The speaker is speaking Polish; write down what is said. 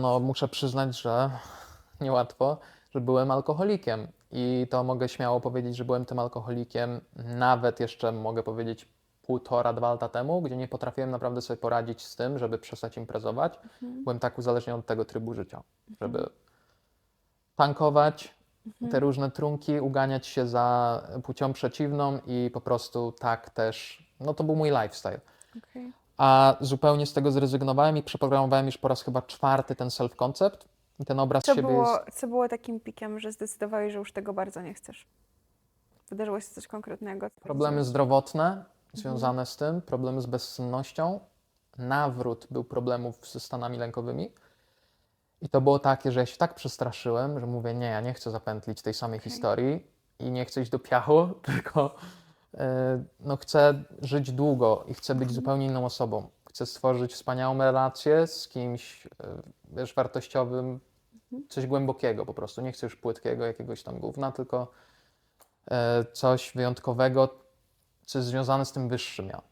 No, muszę przyznać, że niełatwo, że byłem alkoholikiem. I to mogę śmiało powiedzieć, że byłem tym alkoholikiem nawet jeszcze mogę powiedzieć półtora, dwa lata temu, gdzie nie potrafiłem naprawdę sobie poradzić z tym, żeby przestać imprezować. Byłem tak uzależniony od tego trybu życia, żeby tankować te różne trunki, uganiać się za płcią przeciwną i po prostu tak też, no to był mój lifestyle. Okej. A zupełnie z tego zrezygnowałem i przeprogramowałem już po raz chyba czwarty ten self-concept. I ten obraz Co, siebie było, jest... co było takim pikiem, że zdecydowałeś, że już tego bardzo nie chcesz? Wydarzyło się coś konkretnego? Problemy zdrowotne związane z tym, problemy z bezsennością, nawrót był problemów ze stanami lękowymi. I to było takie, że ja się tak przestraszyłem, że mówię, nie, ja nie chcę zapętlić tej samej Okej. historii i nie chcę iść do piachu, tylko no, chcę żyć długo i chcę być zupełnie inną osobą. Chcę stworzyć wspaniałą relację z kimś, e, wiesz, wartościowym, coś głębokiego po prostu. Nie chcę już płytkiego jakiegoś tam gówna, tylko e, coś wyjątkowego, co jest związane z tym wyższym ja.